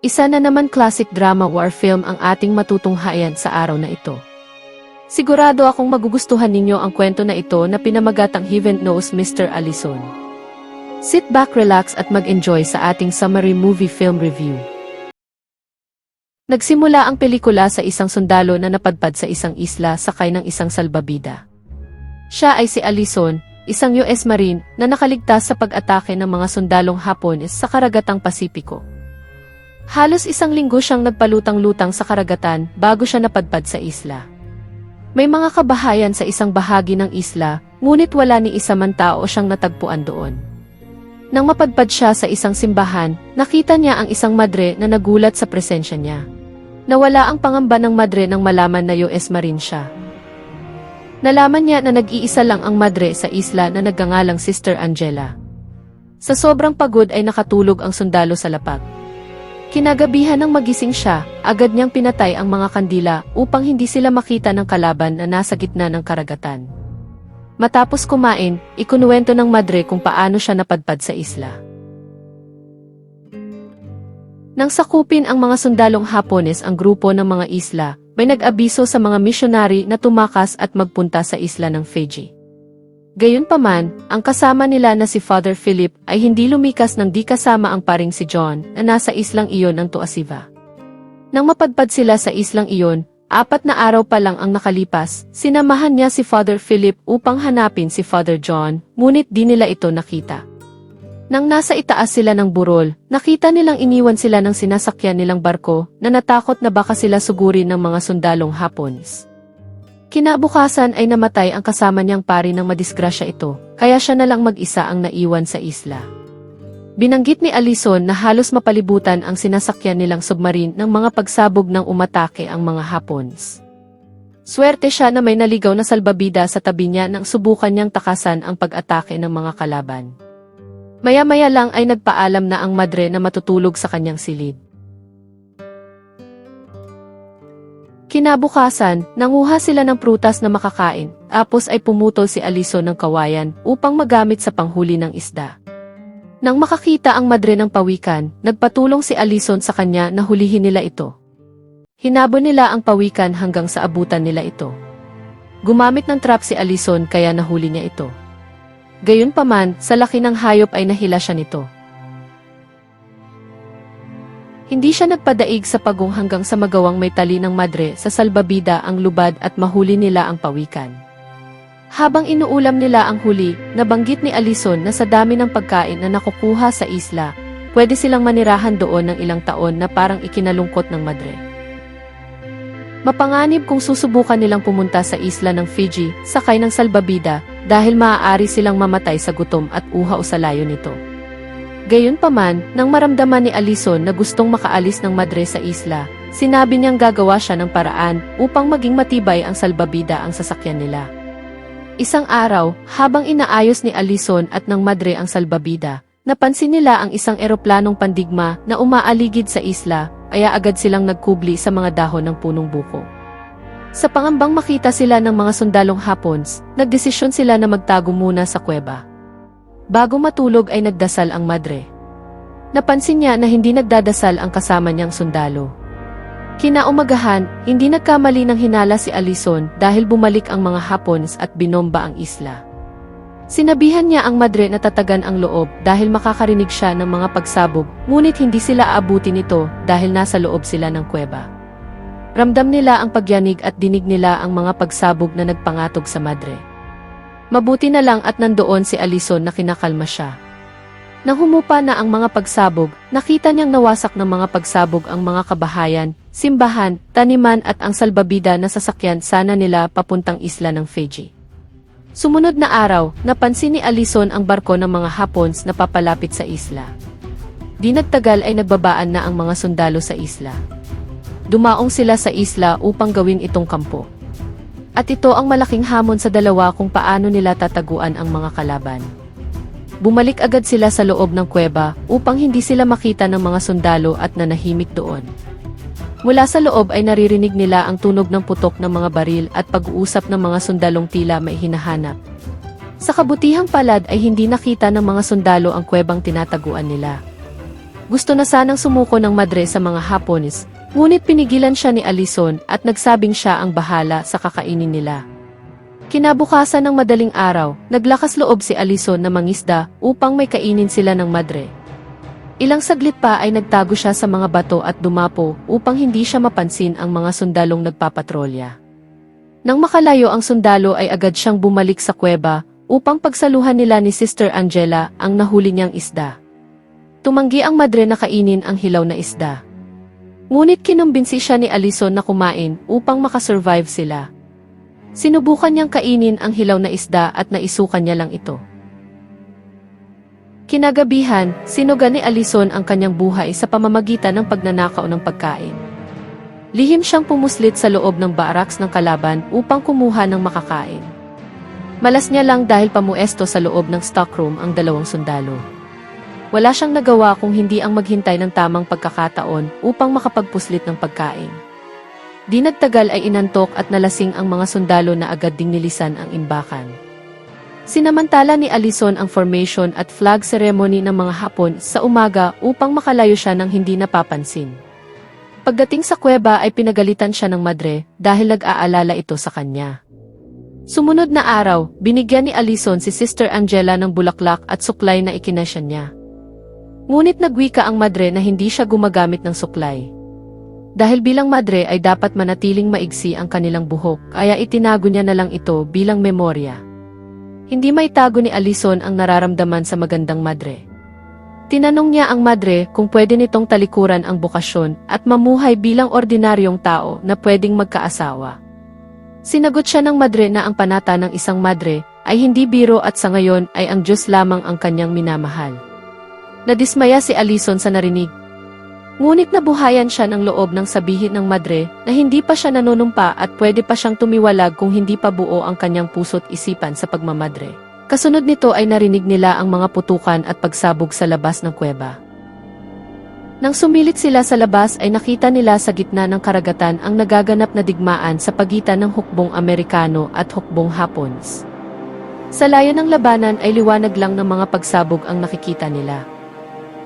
Isa na naman classic drama war film ang ating matutunghayan sa araw na ito. Sigurado akong magugustuhan ninyo ang kwento na ito na pinamagatang Heaven Knows Mr. Allison. Sit back, relax at mag-enjoy sa ating summary movie film review. Nagsimula ang pelikula sa isang sundalo na napadpad sa isang isla sakay ng isang salbabida. Siya ay si Allison, isang US Marine na nakaligtas sa pag-atake ng mga sundalong Hapones sa karagatang Pasipiko. Halos isang linggo siyang nagpalutang-lutang sa karagatan bago siya napadpad sa isla. May mga kabahayan sa isang bahagi ng isla, ngunit wala ni isa man tao siyang natagpuan doon. Nang mapadpad siya sa isang simbahan, nakita niya ang isang madre na nagulat sa presensya niya. Nawala ang pangamba ng madre nang malaman na US Marine siya. Nalaman niya na nag-iisa lang ang madre sa isla na nagngangalang Sister Angela. Sa sobrang pagod ay nakatulog ang sundalo sa lapag. Kinagabihan ng magising siya, agad niyang pinatay ang mga kandila upang hindi sila makita ng kalaban na nasa gitna ng karagatan. Matapos kumain, ikunuwento ng madre kung paano siya napadpad sa isla. Nang sakupin ang mga sundalong Hapones ang grupo ng mga isla, may nag-abiso sa mga misyonary na tumakas at magpunta sa isla ng Fiji. Gayunpaman, ang kasama nila na si Father Philip ay hindi lumikas nang di kasama ang paring si John na nasa islang iyon ng Tuasiva. Nang mapadpad sila sa islang iyon, apat na araw pa lang ang nakalipas, sinamahan niya si Father Philip upang hanapin si Father John, ngunit di nila ito nakita. Nang nasa itaas sila ng burol, nakita nilang iniwan sila ng sinasakyan nilang barko na natakot na baka sila sugurin ng mga sundalong Hapons. Kinabukasan ay namatay ang kasama niyang pari ng madisgrasya ito, kaya siya na lang mag-isa ang naiwan sa isla. Binanggit ni Alison na halos mapalibutan ang sinasakyan nilang submarine ng mga pagsabog ng umatake ang mga Hapons. Swerte siya na may naligaw na salbabida sa tabi niya nang subukan niyang takasan ang pag-atake ng mga kalaban. Maya-maya lang ay nagpaalam na ang madre na matutulog sa kanyang silid. Kinabukasan, nanguha sila ng prutas na makakain, tapos ay pumutol si Alison ng kawayan upang magamit sa panghuli ng isda. Nang makakita ang madre ng pawikan, nagpatulong si Alison sa kanya na hulihin nila ito. Hinabon nila ang pawikan hanggang sa abutan nila ito. Gumamit ng trap si Alison kaya nahuli niya ito. Gayunpaman, sa laki ng hayop ay nahila siya nito. Hindi siya nagpadaig sa pagong hanggang sa magawang may tali ng madre sa salbabida ang lubad at mahuli nila ang pawikan. Habang inuulam nila ang huli, nabanggit ni Alison na sa dami ng pagkain na nakukuha sa isla, pwede silang manirahan doon ng ilang taon na parang ikinalungkot ng madre. Mapanganib kung susubukan nilang pumunta sa isla ng Fiji, sakay ng salbabida, dahil maaari silang mamatay sa gutom at uhaw sa layo nito. Gayunpaman, nang maramdaman ni Alison na gustong makaalis ng madre sa isla, sinabi niyang gagawa siya ng paraan upang maging matibay ang salbabida ang sasakyan nila. Isang araw, habang inaayos ni Alison at ng madre ang salbabida, napansin nila ang isang eroplanong pandigma na umaaligid sa isla, kaya agad silang nagkubli sa mga dahon ng punong buko. Sa pangambang makita sila ng mga sundalong Hapons, nagdesisyon sila na magtago muna sa kuweba. Bago matulog ay nagdasal ang madre. Napansin niya na hindi nagdadasal ang kasama niyang sundalo. Kinaumagahan, hindi nagkamali ng hinala si Alison dahil bumalik ang mga Hapons at binomba ang isla. Sinabihan niya ang madre na tatagan ang loob dahil makakarinig siya ng mga pagsabog, ngunit hindi sila aabuti nito dahil nasa loob sila ng kuweba. Ramdam nila ang pagyanig at dinig nila ang mga pagsabog na nagpangatog sa madre. Mabuti na lang at nandoon si Alison na kinakalma siya. Nang humupa na ang mga pagsabog, nakita niyang nawasak ng mga pagsabog ang mga kabahayan, simbahan, taniman at ang salbabida na sasakyan sana nila papuntang isla ng Fiji. Sumunod na araw, napansin ni Alison ang barko ng mga Hapons na papalapit sa isla. Di nagtagal ay nagbabaan na ang mga sundalo sa isla. Dumaong sila sa isla upang gawin itong kampo. At ito ang malaking hamon sa dalawa kung paano nila tataguan ang mga kalaban. Bumalik agad sila sa loob ng kuweba upang hindi sila makita ng mga sundalo at nanahimik doon. Mula sa loob ay naririnig nila ang tunog ng putok ng mga baril at pag-uusap ng mga sundalong tila may hinahanap. Sa kabutihang palad ay hindi nakita ng mga sundalo ang kuwebang tinataguan nila. Gusto na sanang sumuko ng madre sa mga Hapones, ngunit pinigilan siya ni Alison at nagsabing siya ang bahala sa kakainin nila. Kinabukasan ng madaling araw, naglakas loob si Alison na mangisda upang may kainin sila ng madre. Ilang saglit pa ay nagtago siya sa mga bato at dumapo upang hindi siya mapansin ang mga sundalong nagpapatrolya. Nang makalayo ang sundalo ay agad siyang bumalik sa kuweba upang pagsaluhan nila ni Sister Angela ang nahuli niyang isda. Tumanggi ang madre na kainin ang hilaw na isda. Ngunit kinumbinsi siya ni Alison na kumain upang makasurvive sila. Sinubukan niyang kainin ang hilaw na isda at naisukan niya lang ito. Kinagabihan, sinuga ni Alison ang kanyang buhay sa pamamagitan ng pagnanakaw ng pagkain. Lihim siyang pumuslit sa loob ng barracks ng kalaban upang kumuha ng makakain. Malas niya lang dahil pamuesto sa loob ng stockroom ang dalawang sundalo. Wala siyang nagawa kung hindi ang maghintay ng tamang pagkakataon upang makapagpuslit ng pagkain. Di nagtagal ay inantok at nalasing ang mga sundalo na agad ding nilisan ang imbakan. Sinamantala ni Alison ang formation at flag ceremony ng mga Hapon sa umaga upang makalayo siya ng hindi napapansin. Pagdating sa kuweba ay pinagalitan siya ng madre dahil nag-aalala ito sa kanya. Sumunod na araw, binigyan ni Alison si Sister Angela ng bulaklak at suklay na ikinasya niya. Ngunit nagwika ang madre na hindi siya gumagamit ng suklay. Dahil bilang madre ay dapat manatiling maigsi ang kanilang buhok, kaya itinago niya na lang ito bilang memorya. Hindi maitago ni Alison ang nararamdaman sa magandang madre. Tinanong niya ang madre kung pwede nitong talikuran ang bukasyon at mamuhay bilang ordinaryong tao na pwedeng magkaasawa. Sinagot siya ng madre na ang panata ng isang madre ay hindi biro at sa ngayon ay ang Diyos lamang ang kanyang minamahal. Nadismaya si Alison sa narinig Ngunit nabuhayan siya ng loob ng sabihin ng madre na hindi pa siya nanunumpa at pwede pa siyang tumiwalag kung hindi pa buo ang kanyang puso't isipan sa pagmamadre. Kasunod nito ay narinig nila ang mga putukan at pagsabog sa labas ng kuweba. Nang sumilit sila sa labas ay nakita nila sa gitna ng karagatan ang nagaganap na digmaan sa pagitan ng hukbong Amerikano at hukbong Hapons. Sa layo ng labanan ay liwanag lang ng mga pagsabog ang nakikita nila.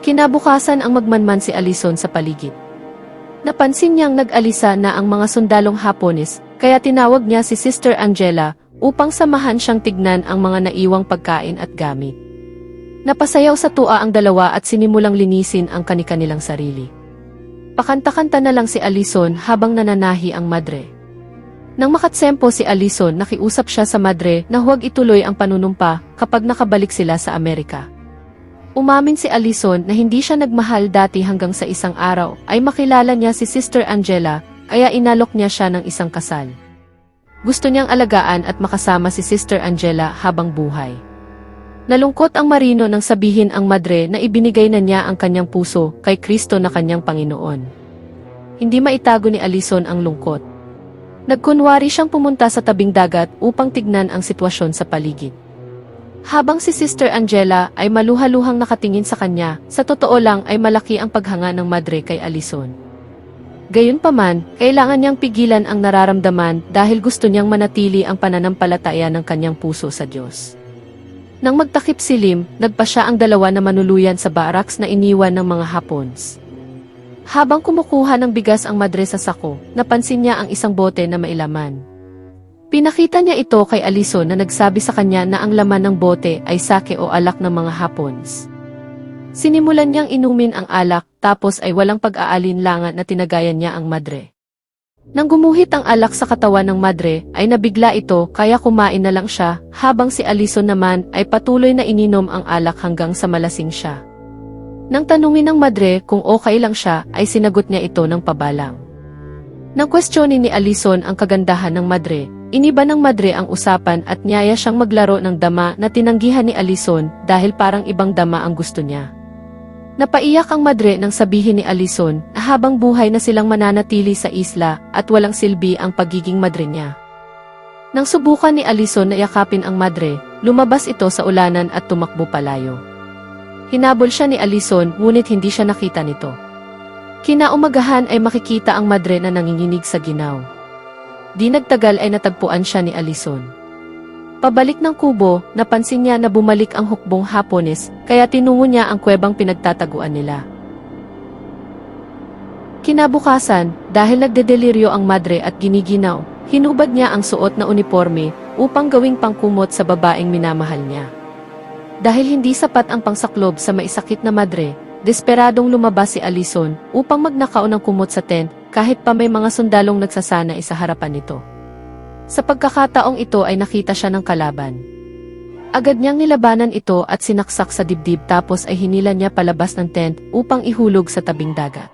Kinabukasan ang magmanman si Alison sa paligid. Napansin niyang nag-alisa na ang mga sundalong Hapones, kaya tinawag niya si Sister Angela upang samahan siyang tignan ang mga naiwang pagkain at gamit. Napasayaw sa tua ang dalawa at sinimulang linisin ang kani-kanilang sarili. Pakanta-kanta na lang si Alison habang nananahi ang madre. Nang makatsempo si Alison, nakiusap siya sa madre na huwag ituloy ang panunumpa kapag nakabalik sila sa Amerika. Umamin si Alison na hindi siya nagmahal dati hanggang sa isang araw ay makilala niya si Sister Angela kaya inalok niya siya ng isang kasal. Gusto niyang alagaan at makasama si Sister Angela habang buhay. Nalungkot ang marino nang sabihin ang madre na ibinigay na niya ang kanyang puso kay Kristo na kanyang Panginoon. Hindi maitago ni Alison ang lungkot. Nagkunwari siyang pumunta sa tabing dagat upang tignan ang sitwasyon sa paligid. Habang si Sister Angela ay maluhaluhang nakatingin sa kanya, sa totoo lang ay malaki ang paghanga ng madre kay Alison. Gayunpaman, kailangan niyang pigilan ang nararamdaman dahil gusto niyang manatili ang pananampalataya ng kanyang puso sa Diyos. Nang magtakip silim, nagpa siya ang dalawa na manuluyan sa barracks na iniwan ng mga Hapons. Habang kumukuha ng bigas ang madre sa sako, napansin niya ang isang bote na mailaman. Pinakita niya ito kay Alison na nagsabi sa kanya na ang laman ng bote ay sake o alak ng mga Hapons. Sinimulan niyang inumin ang alak tapos ay walang pag-aalinlangan na tinagayan niya ang madre. Nang gumuhit ang alak sa katawan ng madre, ay nabigla ito kaya kumain na lang siya, habang si Alison naman ay patuloy na ininom ang alak hanggang sa malasing siya. Nang tanungin ng madre kung okay lang siya, ay sinagot niya ito ng pabalang. Nang kwestiyonin ni Alison ang kagandahan ng madre, iniba ng madre ang usapan at niyaya siyang maglaro ng dama na tinanggihan ni Alison dahil parang ibang dama ang gusto niya. Napaiyak ang madre nang sabihin ni Alison na habang buhay na silang mananatili sa isla at walang silbi ang pagiging madre niya. Nang subukan ni Alison na yakapin ang madre, lumabas ito sa ulanan at tumakbo palayo. Hinabol siya ni Alison ngunit hindi siya nakita nito. Kinaumagahan ay makikita ang madre na nanginginig sa ginaw. Di nagtagal ay natagpuan siya ni Alison. Pabalik ng kubo, napansin niya na bumalik ang hukbong Hapones, kaya tinungo niya ang kwebang pinagtataguan nila. Kinabukasan, dahil nagdedeliryo ang madre at giniginaw, hinubad niya ang suot na uniforme upang gawing pangkumot sa babaeng minamahal niya. Dahil hindi sapat ang pangsaklob sa maisakit na madre, desperadong lumabas si Alison upang magnakaw ng kumot sa tent kahit pa may mga sundalong nagsasana sa harapan nito. Sa pagkakataong ito ay nakita siya ng kalaban. Agad niyang nilabanan ito at sinaksak sa dibdib tapos ay hinila niya palabas ng tent upang ihulog sa tabing dagat.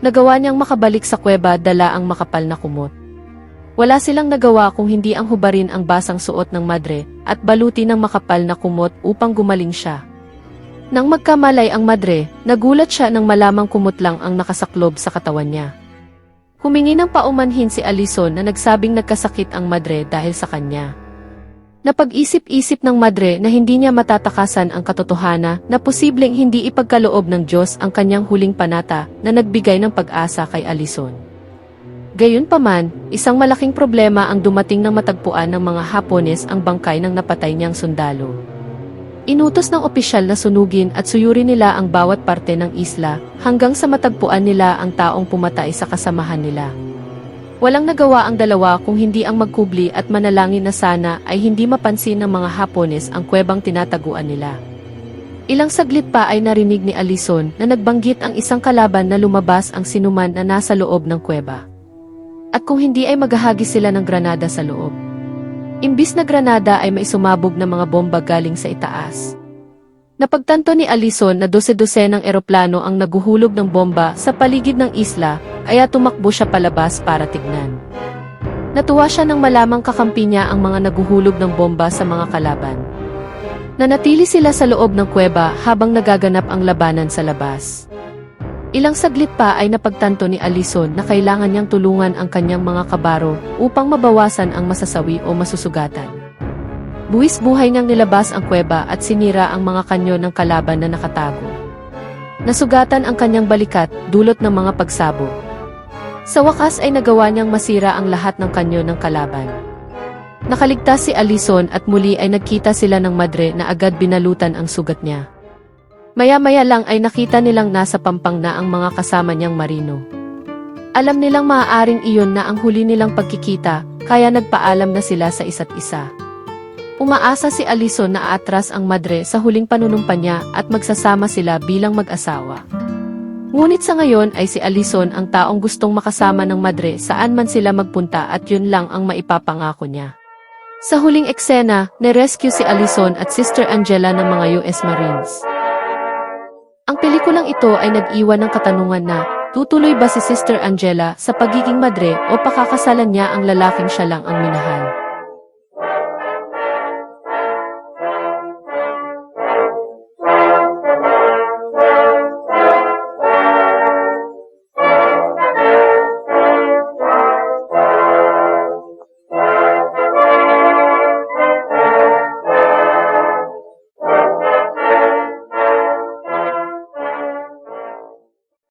Nagawa niyang makabalik sa kuweba dala ang makapal na kumot. Wala silang nagawa kung hindi ang hubarin ang basang suot ng madre at baluti ng makapal na kumot upang gumaling siya. Nang magkamalay ang madre, nagulat siya nang malamang kumot lang ang nakasaklob sa katawan niya. Humingi ng paumanhin si Alison na nagsabing nagkasakit ang madre dahil sa kanya. Napag-isip-isip ng madre na hindi niya matatakasan ang katotohana na posibleng hindi ipagkaloob ng Diyos ang kanyang huling panata na nagbigay ng pag-asa kay Alison. Gayunpaman, isang malaking problema ang dumating ng matagpuan ng mga Hapones ang bangkay ng napatay niyang sundalo. Inutos ng opisyal na sunugin at suyurin nila ang bawat parte ng isla hanggang sa matagpuan nila ang taong pumatay sa kasamahan nila. Walang nagawa ang dalawa kung hindi ang magkubli at manalangin na sana ay hindi mapansin ng mga Hapones ang kwebang tinataguan nila. Ilang saglit pa ay narinig ni Alison na nagbanggit ang isang kalaban na lumabas ang sinuman na nasa loob ng kweba. At kung hindi ay maghahagi sila ng granada sa loob. Imbis na granada ay may sumabog na mga bomba galing sa itaas. Napagtanto ni Alison na dose-dose ng eroplano ang naguhulog ng bomba sa paligid ng isla, kaya tumakbo siya palabas para tignan. Natuwa siya nang malamang kakampi niya ang mga naguhulog ng bomba sa mga kalaban. Nanatili sila sa loob ng kuweba habang nagaganap ang labanan sa labas. Ilang saglit pa ay napagtanto ni Alison na kailangan niyang tulungan ang kanyang mga kabaro upang mabawasan ang masasawi o masusugatan. Buwis buhay niyang nilabas ang kuweba at sinira ang mga kanyo ng kalaban na nakatago. Nasugatan ang kanyang balikat dulot ng mga pagsabog. Sa wakas ay nagawa niyang masira ang lahat ng kanyo ng kalaban. Nakaligtas si Alison at muli ay nagkita sila ng madre na agad binalutan ang sugat niya. Maya-maya lang ay nakita nilang nasa pampang na ang mga kasama niyang marino. Alam nilang maaaring iyon na ang huli nilang pagkikita, kaya nagpaalam na sila sa isa't isa. Umaasa si Alison na aatras ang madre sa huling panunumpa niya at magsasama sila bilang mag-asawa. Ngunit sa ngayon ay si Alison ang taong gustong makasama ng madre saan man sila magpunta at yun lang ang maipapangako niya. Sa huling eksena, nerescue si Alison at Sister Angela ng mga US Marines. Ang pelikulang ito ay nag-iwan ng katanungan na, tutuloy ba si Sister Angela sa pagiging madre o pakakasalan niya ang lalaking siya lang ang minahal?